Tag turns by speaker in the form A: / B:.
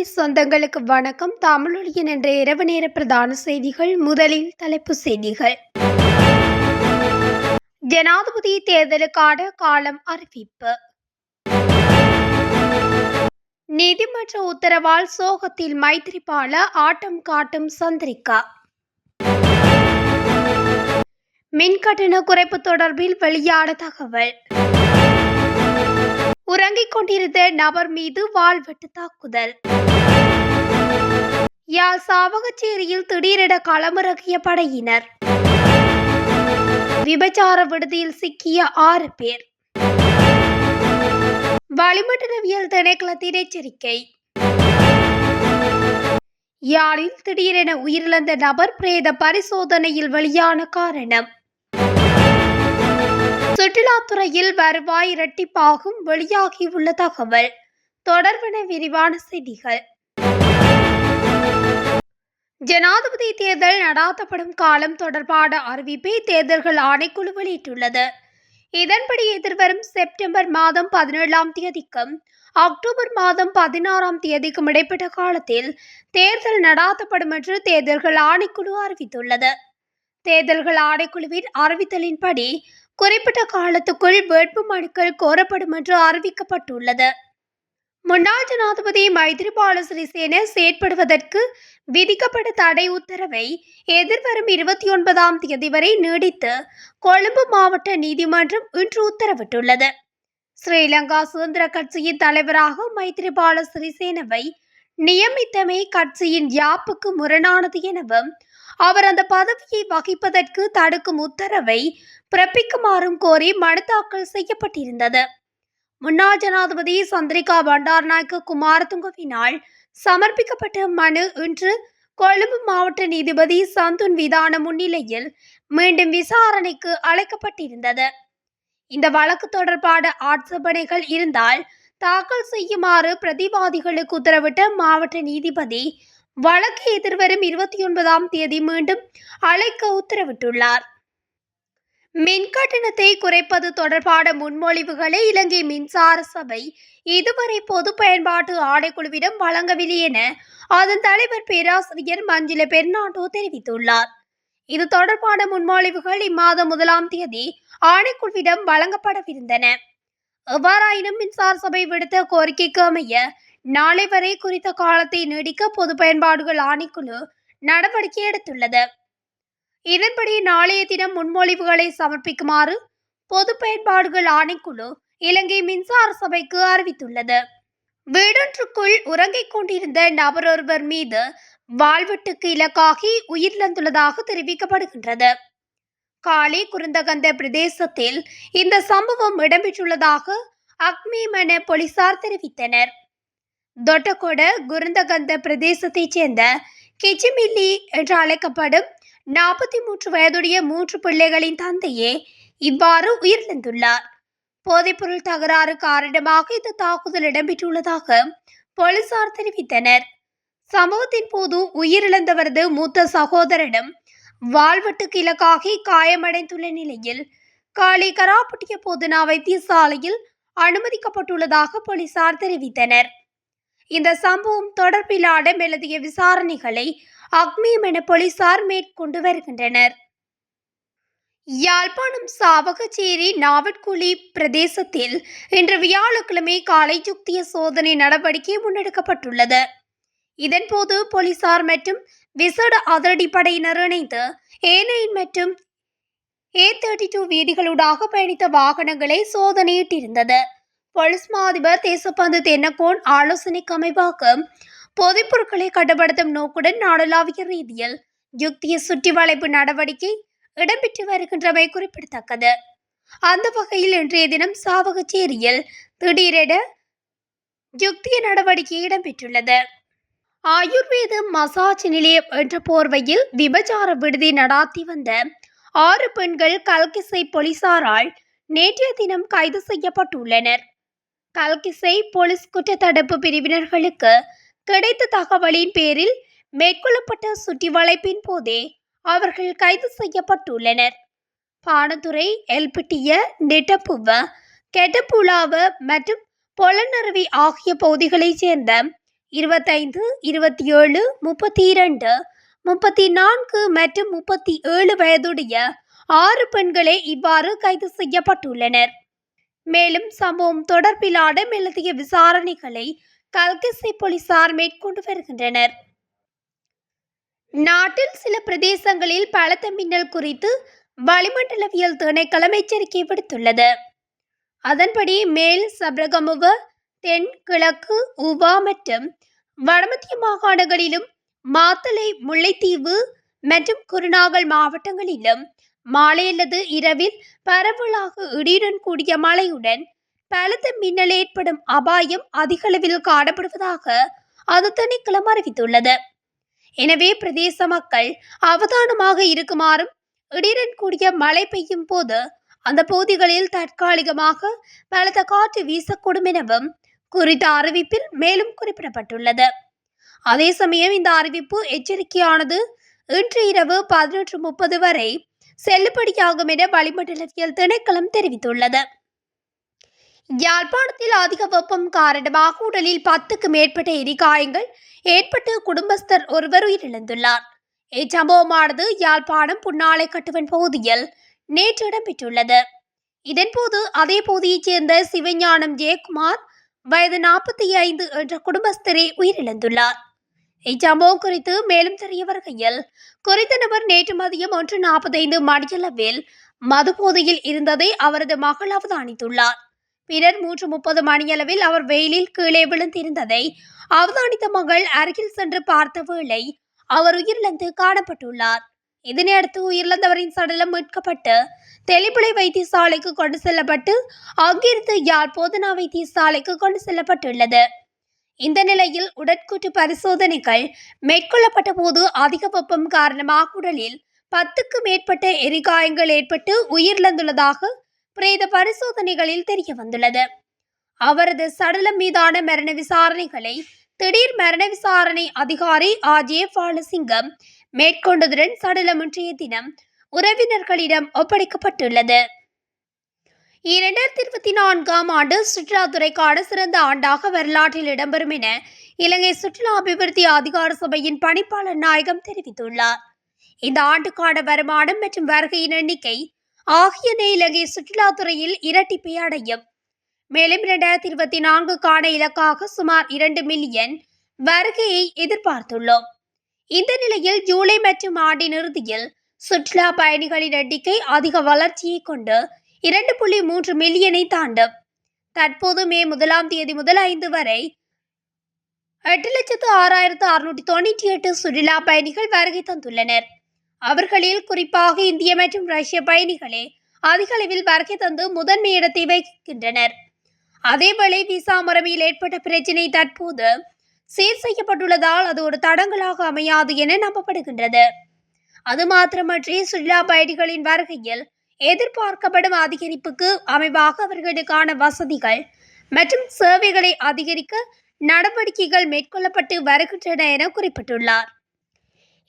A: தமிழொலி சொந்தங்களுக்கு வணக்கம். தமிழொலியின் என்ற இரவு நேர பிரதான செய்திகள் முதலில் தலைப்பு செய்திகள். ஜனாதிபதி தேர்தலுக்கான காலம் அறிவிப்பு. நீதிமன்ற உத்தரவால் சோகத்தில் மைத்திரிபால ஆட்டம் காட்டும் சந்திரிகா. மின்கட்டண குறைப்பு தொடர்பில் வெளியான தகவல். உறங்கிக் கொண்டிருந்த நபர் மீது வாள்வெட்டு தாக்குதல். யாழ் சாவகச்சேரியில் திடீரென களமிறக்கிய படையினர். விபச்சார விடுதியில் சிக்கிய ஆறு பேர். வளிமண்டலவியல் திணைக்களத்தின் எச்சரிக்கை. யாழில் திடீரென உயிரிழந்த நபர் பிரேத பரிசோதனையில் வெளியான காரணம். சுற்றுலாத்துறையில் வருவாய் இரட்டிப்பாகும் வெளியாகியுள்ள தகவல். தொடர்பென விரிவான செய்திகள். ஜனாதிபதி தேர்தல் நடாத்தப்படும் காலம் தொடர்பான அறிவிப்பை தேர்தல்கள் ஆணைக்குழு வெளியிட்டுள்ளது. இதன்படி எதிர்வரும் செப்டம்பர் மாதம் பதினேழாம் தேதிக்கும் அக்டோபர் மாதம் பதினாறாம் தேதிக்கும் இடைப்பட்ட காலத்தில் தேர்தல் நடாத்தப்படும் என்று தேர்தல்கள் ஆணைக்குழு அறிவித்துள்ளது. தேர்தல்கள் ஆணைக்குழுவின் அறிவித்தலின்படி குறிப்பிட்ட காலத்துக்குள் வேட்பு மனுக்கள் கோரப்படும் என்று அறிவிக்கப்பட்டுள்ளது. முன்னாள் ஜனாதிபதி மைத்ரிபால சிறிசேன செயற்படுவதற்கு விதிக்கப்பட்ட தடை உத்தரவை எதிர்வரும் இருபத்தி ஒன்பதாம் தேதி வரை நீடித்து கொழும்பு மாவட்ட நீதிமன்றம் இன்று உத்தரவிட்டுள்ளது. ஸ்ரீலங்கா சுதந்திர கட்சியின் தலைவராக மைத்ரிபால சிறிசேனவை நியமித்தமை கட்சியின் யாப்புக்கு முரணானது எனவும் அவர் அந்த பதவியை வகிப்பதற்கு தடுக்கும் உத்தரவை பிறப்பிக்குமாறும் கோரி மனு தாக்கல் செய்யப்பட்டிருந்தது. முன்னாள் ஜனாதிபதி சந்திரிகா பண்டார்நாயக்க குமாரதுங்கவினால் சமர்ப்பிக்கப்பட்ட மனு இன்று கொழும்பு மாவட்ட நீதிபதி சந்துன் விதான முன்னிலையில் மீண்டும் விசாரணைக்கு அழைக்கப்பட்டிருந்தது. இந்த வழக்கு தொடர்பான ஆட்சேபனைகள் இருந்தால் தாக்கல் செய்யுமாறு பிரதிவாதிகளுக்கு உத்தரவிட்ட மாவட்ட நீதிபதி வழக்கு எதிர்வரும் இருபத்தி ஒன்பதாம் தேதி மீண்டும் அழைக்க உத்தரவிட்டுள்ளார். மின் கட்டணத்தை குறைப்பது தொடர்பான முன்மொழிவுகளை இலங்கை மின்சார சபை இதுவரை பொது பயன்பாட்டு ஆணைக்குழுவிடம் வழங்கவில்லை என அதன் தலைவர் பேராசிரியர் மஞ்சில பெர்னாண்டோ தெரிவித்துள்ளார். இது தொடர்பான முன்மொழிவுகள் இம்மாதம் முதலாம் தேதி ஆணைக்குழுவிடம் வழங்கப்படவிருந்தன. எவ்வாறாயினும் மின்சார சபை விடுத்த கோரிக்கைக்கு அமைய நாளை வரை குறித்த காலத்தை நீடிக்க பொது பயன்பாடுகள் ஆணைக்குழு நடவடிக்கை எடுத்துள்ளது. இதன்படி நாளைய தினம் முன்மொழிவுகளை சமர்ப்பிக்குமாறு பொது பயன்பாடுகள் ஆணைக்குழு இலங்கை மின்சார சபைக்கு அறிவித்துள்ளது. வீடொன்றுக்குள் உறங்கிக் கொண்டிருந்த நபரொருவர் மீது வாழ்வெட்டுக்கு இலக்காகி உயிரிழந்துள்ளதாக தெரிவிக்கப்படுகின்றது. காளி குருந்தகந்த பிரதேசத்தில் இந்த சம்பவம் இடம்பெற்றுள்ளதாக அக்மிமன போலீசார் தெரிவித்தனர். தொட்டகொட குருந்தகந்த பிரதேசத்தைச் சேர்ந்த கிச்சிமில்லி என்று அழைக்கப்படும் நாற்பத்தி மூன்று வயதுடைய மூன்று பிள்ளைகளின் தந்தையே இவ்வாறு உயிரிழந்துள்ளார். போதைப்பொருள் தகராறு காரணமாக இந்த தாக்குதல் இடம்பெற்றுள்ளதாக போலீசார் தெரிவித்தனர். சம்பவத்தின் போது உயிரிழந்தவரது மூத்த சகோதரனும் வாழ்வெட்டுக்கு இலக்காகி காயமடைந்துள்ள நிலையில் காலி கராப்பட்டிய போதனா வைத்தியசாலையில் அனுமதிக்கப்பட்டுள்ளதாக போலீசார் தெரிவித்தனர். இந்த சம்பவம் தொடர்பிலான மேலதிக விசாரணைகளை அக்மியம் என போலீசார் மேற்கொண்டு வருகின்றனர். யாழ்ப்பாணம் சாவகச்சேரி நாவட்குழி பிரதேசத்தில் இன்று வியாழக்கிழமை காலை யுக்திய சோதனை நடவடிக்கை முன்னெடுக்கப்பட்டுள்ளது. இதன்போது போலீசார் மற்றும் விசேட அதிரடிப்படையினர் இணைந்து ஏனைன் மற்றும் ஏ தேர்ட்டி டூ வீதிகளூடாக பயணித்த வாகனங்களை சோதனையிட்டிருந்தது. போலீஸ் மாதிபர் தேசப்பந்து தென்னக்கோன் ஆலோசனைக்கு அமைவாக போதைப்பொருட்களை கட்டுப்படுத்தும் நோக்குடன் நாடளாவிய ரீதியில் யுக்திய சுற்றி வளைப்பு நடவடிக்கை இடம்பெற்று வருகின்றமை குறிப்பிடத்தக்கது. அந்த வகையில் இன்றைய தினம் சாவகச்சேரியில் திடீரென யுக்திய நடவடிக்கை இடம்பெற்றுள்ளது. ஆயுர்வேத மசாஜ் நிலையம் என்ற போர்வையில் விபச்சார விடுதி நடாத்தி வந்த ஆறு பெண்கள் கல்கிசை போலீசாரால் நேற்றைய தினம் கைது செய்யப்பட்டுள்ளனர். கல்கிசை போலீஸ் குற்ற தடுப்பு பிரிவினர்களுக்கு கிடைத்த தகவலின் பேரில் மேற்கொள்ளப்பட்ட சுற்றி வளைப்பின் போதே அவர்கள் கைது செய்யப்பட்டுள்ளனர். பானதுரை எல்பிட்டிய நெட்டப்புவ கெட்டப்புலாவ மற்றும் பொலனருவி ஆகிய பகுதிகளைச் சேர்ந்த இருபத்தைந்து இருபத்தி ஏழு முப்பத்தி இரண்டு முப்பத்தி நான்கு மற்றும் முப்பத்தி ஏழு வயதுடைய ஆறு பெண்களே இவ்வாறு கைது செய்யப்பட்டுள்ளனர். மேலும் சம்பவம் தொடர்பிலான மேலதிக விசாரணைகளை கல்கிசை போலீசார் மேற்கொண்டு வருகின்றனர். நாட்டில் சில பிரதேசங்களில் பலத்த மின்னல் குறித்து வளிமண்டலவியல் திணைக்களம் எச்சரிக்கை விடுத்துள்ளது. அதன்படி மேல் சப்ரகமுவ தென் கிழக்கு உவா மற்றும் வடமத்திய மாகாணங்களிலும் மாத்தளை முல்லைத்தீவு மற்றும் குருநாகல் மாவட்டங்களிலும் மாலை அல்லது இரவில் பரவலாக இடியுடன் கூடிய மழையுடன் பலத்த மின்னல் ஏற்படும் அபாயம் அதிகளவில் காணப்படுவதாக அது திணைக்களம் அறிவித்துள்ளது. எனவே பிரதேச மக்கள் அவதானமாக இருக்குமாறும் இடியுடன் கூடிய மழை பெய்யும் போது அந்த பகுதிகளில் தற்காலிகமாக பலத்த காற்று வீசக்கூடும் எனவும் குறித்த அறிவிப்பில் மேலும் குறிப்பிடப்பட்டுள்ளது. அதே சமயம் இந்த அறிவிப்பு எச்சரிக்கையானது இன்று இரவு பதினொன்று முப்பது வரை செல்லுபடியாகும் என வளிமண்டலவியல் திணைக்களம் தெரிவித்துள்ளது. யாழ்ப்பாணத்தில் அதிக வெப்பம் காரணமாக உடலில் பத்துக்கு மேற்பட்ட எரிகாயங்கள் ஏற்பட்டு குடும்பஸ்தர் ஒருவர் உயிரிழந்துள்ளார். இச்சம்பவமானது யாழ்ப்பாணம் புன்னாலை கட்டுவன் பகுதியில் நேற்று இடம்பெற்றுள்ளது. இதன்போது அதே பகுதியைச் சேர்ந்த சிவஞானம் ஜெயக்குமார் வயது நாற்பத்தி ஐந்து என்ற குடும்பஸ்தரே உயிரிழந்துள்ளார். இச்சம்பவம் குறித்து மேலும் தெரிய வருகையில் குறித்த நபர் நேற்று மதியம் ஒன்று நாற்பத்தைந்து மணியளவில் மது போதையில் இருந்ததை அவரது மகள் அவதானித்துள்ளார். பிறர் மூன்று முப்பது மணியளவில் அவர் வெயிலில் கீழே விழுந்திருந்ததை அவதானித்த மகள் அருகில் சென்று பார்த்த வேளை அவர் உயிரிழந்து காணப்பட்டுள்ளார். இதனையடுத்து உயிரிழந்தவரின் சடலம் மீட்கப்பட்டு தெளிப்புளை வைத்தியசாலைக்கு கொண்டு செல்லப்பட்டு அங்கிருந்து யாழ் போதனா வைத்தியசாலைக்கு கொண்டு செல்லப்பட்டுள்ளது. இந்த நிலையில் உடற்கூற்று பரிசோதனைகள் மேற்கொள்ளப்பட்ட போது அதிக வெப்பம் காரணமாக உடலில் பத்துக்கு மேற்பட்ட எரிகாயங்கள் ஏற்பட்டு உயிரிழந்துள்ளதாக பிரேத பரிசோதனைகளில் தெரிய வந்துள்ளது அவரது சடலம் மீதான மரண விசாரணைகளை திடீர் மரண விசாரணை அதிகாரி ஆஜே பாலசிங்கம் மேற்கொண்டதுடன் சடலம் இன்றைய தினம் உறவினர்களிடம் ஒப்படைக்கப்பட்டுள்ளது. இரண்டாயிரத்தி இருபத்தி நான்காம் ஆண்டு சுற்றுலாத்துறைக்கான சிறந்த ஆண்டாக வரலாற்றில் இடம்பெறும் என இலங்கை சுற்றுலா அபிவிருத்தி அதிகார சபையின் பணிப்பாளர் நாயகம் தெரிவித்துள்ளார். இந்த ஆண்டுக்கான வருமானம் மற்றும் வருகையின் எண்ணிக்கை ஆகியன இலங்கை சுற்றுலாத்துறையில் இரட்டிப்பை அடையும். மேலும் இரண்டாயிரத்தி இருபத்தி நான்குக்கான இலக்காக சுமார் இரண்டு மில்லியன் வருகையை எதிர்பார்த்துள்ளோம். இந்த நிலையில் ஜூலை மற்றும் ஆண்டின் இறுதியில் சுற்றுலா பயணிகளின் எண்ணிக்கை அதிக வளர்ச்சியை கொண்டு இரண்டு புள்ளி மூன்று மில்லியனை தாண்டும். தற்போது மே முதலாம் தேதி முதல் ஐந்து வரை எட்டு லட்சத்து ஆறாயிரத்து அறுநூற்றி தொண்ணூற்றி எட்டு சுற்றுலா பயணிகள் வருகை தந்துள்ளனர். அவர்களில் குறிப்பாக இந்திய மற்றும் ரஷ்ய பயணிகளே அதிக அளவில் வருகை தந்து முதன்மை இடத்தை வகிக்கின்றனர். அதேவேளை விசா முறைமையில் ஏற்பட்ட பிரச்சினை தற்போது சீர் செய்யப்பட்டுள்ளதால் அது ஒரு தடங்கலாக அமையாது என நம்பப்படுகின்றது. அது மாத்திரமன்றி சுற்றுலா பயணிகளின் வருகையில் எதிர்பார்க்கப்படும் அதிகரிப்புக்கு அமைவாக அவர்களுக்கான வசதிகள் மற்றும் சேவைகளை அதிகரிக்க நடவடிக்கைகள் மேற்கொள்ளப்பட்டு வருகின்றன என குறிப்பிட்டுள்ளார்.